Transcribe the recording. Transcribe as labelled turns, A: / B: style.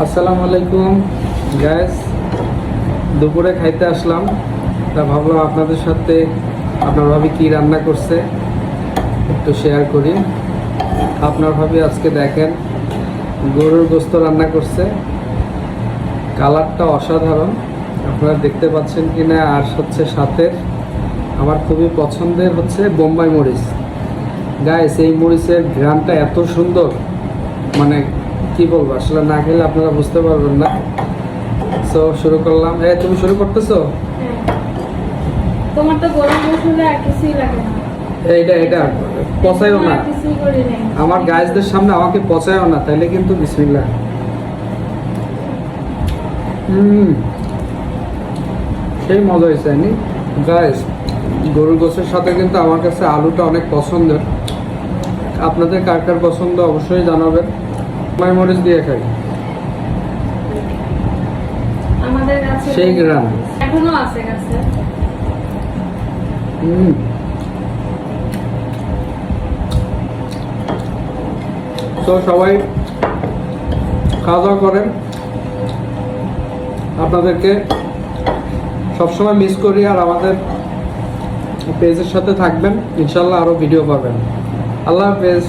A: আসসালামু আলাইকুম গ্যাস দুপুরে খাইতে আসলাম। তা ভাবলাম আপনাদের সাথে আপনার ভাবি কী রান্না করছে একটু শেয়ার করি। আপনার ভাবি আজকে দেখেন গরুর গোস্ত রান্না করছে। কালারটা অসাধারণ। আপনারা দেখতে পাচ্ছেন কি না আর হচ্ছে সাথে আমার খুবই পছন্দের হচ্ছে বোম্বাই মরিচ। গাইস এই মরিচের গ্রামটা এত সুন্দর। মানে কি বলব? আসলে না খেলে আপনারা বুঝতে পারবেন না। সো শুরু করলাম। এ তুমি শুরু করতেছো।
B: তোমার তো গরম মশলা আর কিছুই লাগে না।
A: এইটা এটা পচাইও না। আমার গাইজদের সামনে আমাকে পচাইও না তাইলে কিন্তু বিসমিল্লা হুম। সেই মজা হয়েছে নি গাইজ গরুর গোসের সাথে কিন্তু আমার কাছে আলুটা অনেক পছন্দের। আপনাদের কার কার পছন্দ অবশ্যই জানাবেন। মাই মরিচ দিয়ে খাই।
B: আমাদের কাছে
A: সেই গ্রাম।
B: এখনও আছে কাছে।
A: হুম। তো সবাই খাওয়া দাওয়া করেন। আপনাদেরকে সবসময় মিস করি আর আমাদের পেজের সাথে থাকবেন। ইনশাল্লাহ আরও ভিডিও পাবেন। আল্লাহ হাফেজ।